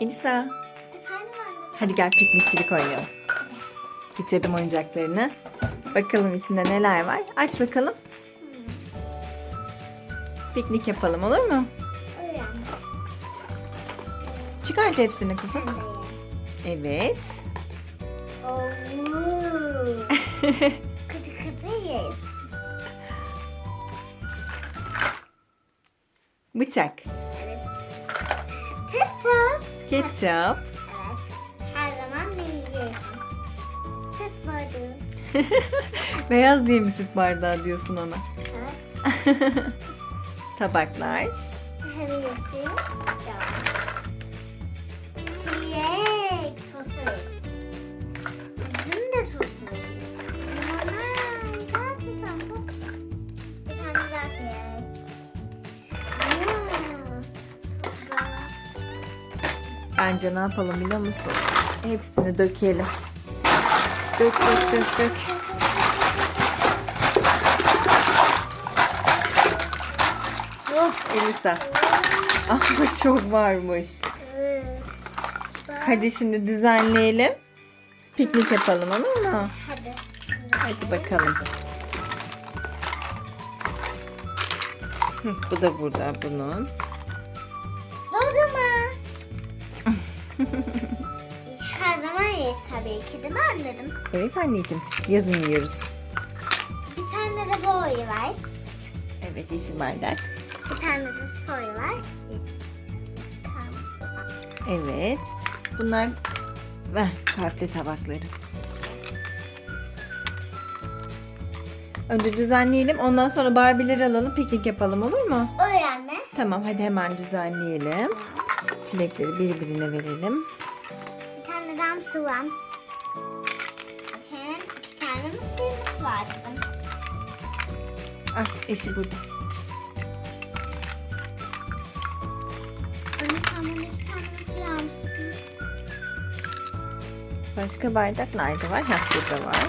Elisa. Efendim anne. Hadi gel piknikçilik oynayalım. Getirdim oyuncaklarını. Bakalım içinde neler var. Aç bakalım. Piknik yapalım olur mu? Uyan. Çıkart hepsini kızım. Evet. Kıtı kıtı yes. Bıçak. Ketçap. Evet. Her zaman beni yiyorsun. Süt bardağı. Beyaz diye mi süt bardağı diyorsun ona? Evet. Tabaklar. Devam. Çilek. Sosu. Üzüm de sosu. Bence ne yapalım biliyor musun? Hepsini dökelim. Dök dök dök dök. Oh Elisa. Ama çok varmış. Evet. Hadi şimdi düzenleyelim. Piknik yapalım olur mu? Hadi. Hadi bakalım. Hı, Bu da burada bunun. Her zaman yiyiz tabii ki değil mi anladım. Evet anneciğim. Yazın yiyoruz. Bir tane de boy var. Evet yeşil bardak. Bir tane de soy var. Tamam. Evet. Bunlar ver kalpli tabakları. Önce düzenleyelim. Ondan sonra Barbie'leri alalım. Piknik yapalım olur mu? O anne. Tamam hadi hemen düzenleyelim. Çilekleri birbirine verelim. Bir tane daha sıvams. Bakın iki tane mısırımız var dedim. Ah eşi burada. Anne sen bana iki tane mısır almışsın. Başka bardak nerede var? Heh burada var.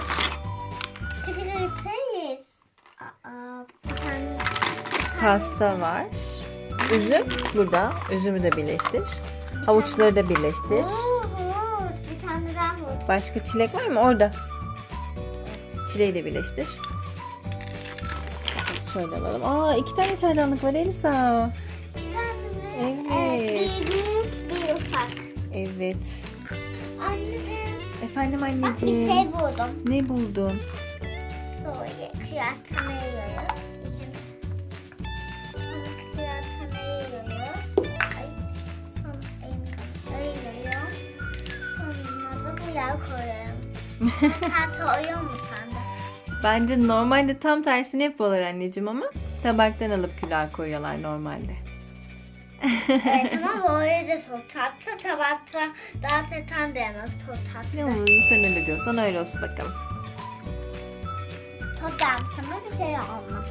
Kıtırıtıyız. Aa, bir tane Pasta var. Üzüm burada. Üzümü de birleştir. Havuçları da birleştir. Oo, havuç. Bir tane daha havuç. Başka çilek var mı? Orada. Çileği de birleştir. Şöyle alalım. Aa iki tane çaydanlık var Elisa. Bir tane mi? Evet. Bir büyük bir ufak. Evet. Anne Efendim bak bir anneciğim. şey buldum. Ne buldun? Soya kıraatını yiyoruz. Tahta oyuyor mu sende? Bence normalde tam tersini yapıyorlar anneciğim ama tabaktan alıp külah koyuyorlar normalde. evet ama böyle de çok tatlı. Tabakta daha setan da yemez. Çok Ne tatlı. olur sen öyle diyorsan öyle olsun bakalım. Tadam sana bir şey olmaz.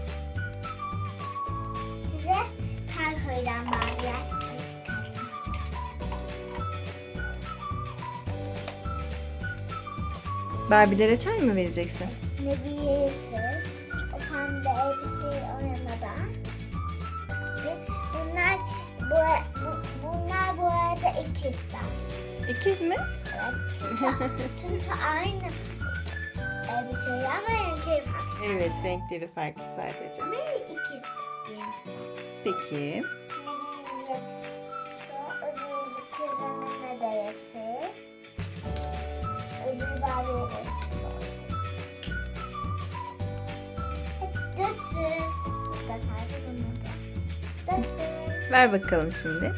Barbie'lere çay mı vereceksin? Ne giysi, o pembe elbise oynamada. Ve bunlar bu, bu bunlar bu arada ikizler. İkiz mi? Evet. Çünkü, çünkü aynı elbiseyi ama renkleri farklı. Evet renkleri farklı sadece. Ama ikiz giymişler. Peki. Ne giyince şu öbür kızının medalyası. Da. Dötsün. Ver bakalım şimdi.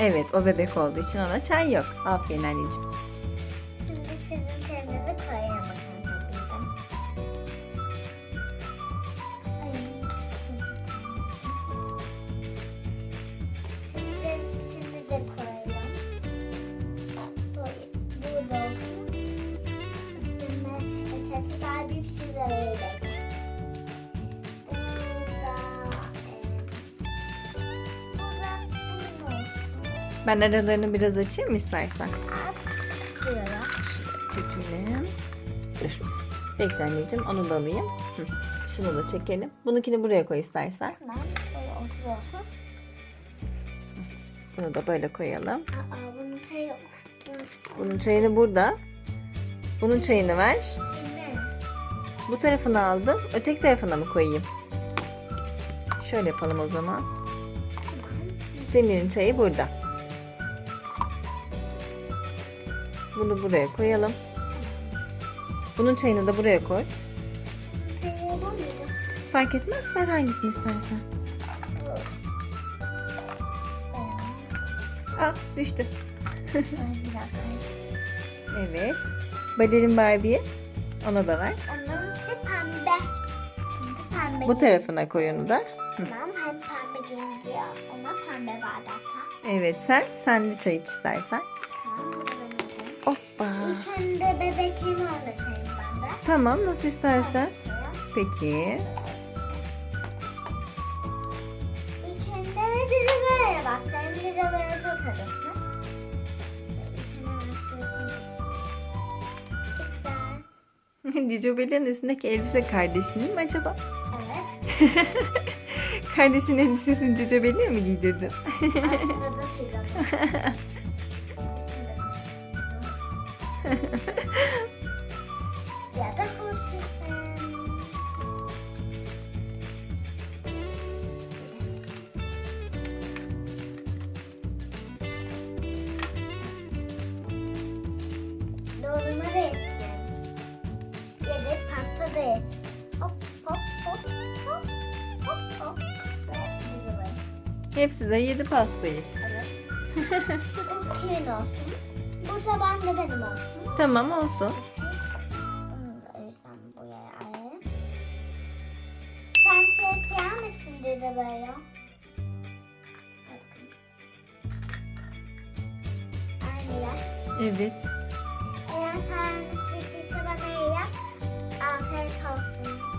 Evet o bebek olduğu için ona çay yok. Aferin anneciğim. Olsun. Ben aralarını biraz açayım istersen? Çekelim. Dur. Bekle anneciğim onu da alayım. Hı. Şunu da çekelim. Bununkini buraya koy istersen. Tamam. Bunu da böyle koyalım. Aa bunun yok. Bunun Bunun çayını burada. Bunun çayını ver. Bu tarafını aldım. Öteki tarafına mı koyayım? Şöyle yapalım o zaman. Semir'in çayı burada. Bunu buraya koyalım. Bunun çayını da buraya koy. Fark etmez. Ver hangisini istersen. Bu. Ah düştü. Evet. Balerin Barbie'ye ona da ver. Onun içi pembe. Pembe Bu tarafına koy onu da. Tamam hem pembe giyindi ya. Ona pembe bardakta. Evet sen. Sen de çay iç istersen. Tamam. Hoppa. İlk önce bebekliğimi anlatayım ben de. Tamam nasıl istersen. Peki. İlk önce sizi böyle basarım. Bir de böyle tutarım. Cicobel'in üstündeki elbise kardeşinin mi acaba? Evet. Kardeşinin elbisesini Cicobel'e mi giydirdin? Aslında da. Hepsi de yedi pastayı. Evet. Kimin olsun? Burada ben de benim olsun. Tamam olsun. Sen şey kıyar dedi böyle? Evet. Eğer sen bir şey bana yap, afiyet olsun.